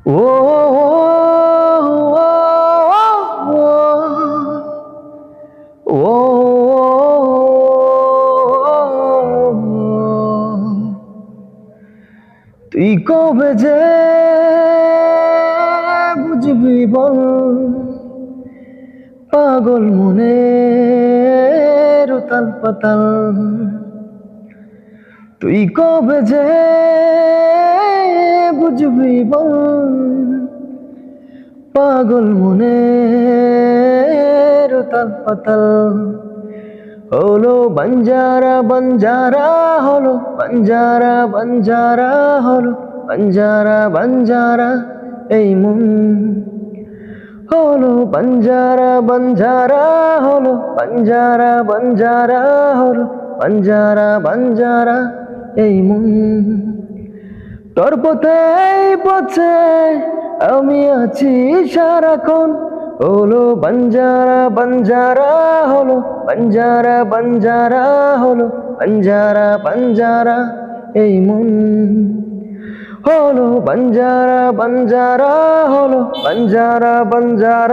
ও তুই কবে যে বুঝবি বল পাগল মনে রুতাল পাতাল তুই কবে যে বুঝবি বল? পাগল মনে রুতাল পাতাল। হলো বঞ্জারা বঞ্জারা হলো, বঞ্জারা বঞ্জারা হলো, বঞ্জারা বঞ্জারা, এই মন। হলো বঞ্জারা বঞ্জারা হলো, বঞ্জারা বঞ্জারা হলো, বঞ্জারা বঞ্জারা, এই মন। তোর পথে পথে আমি আছি সারাক্ষণ। হলো বঞ্জারা বঞ্জারা হলো, বঞ্জারা বঞ্জারা হলো, বঞ্জারা বঞ্জারা, এই মন। হলো বঞ্জারা বঞ্জারা হলো, বঞ্জারা বঞ্জারা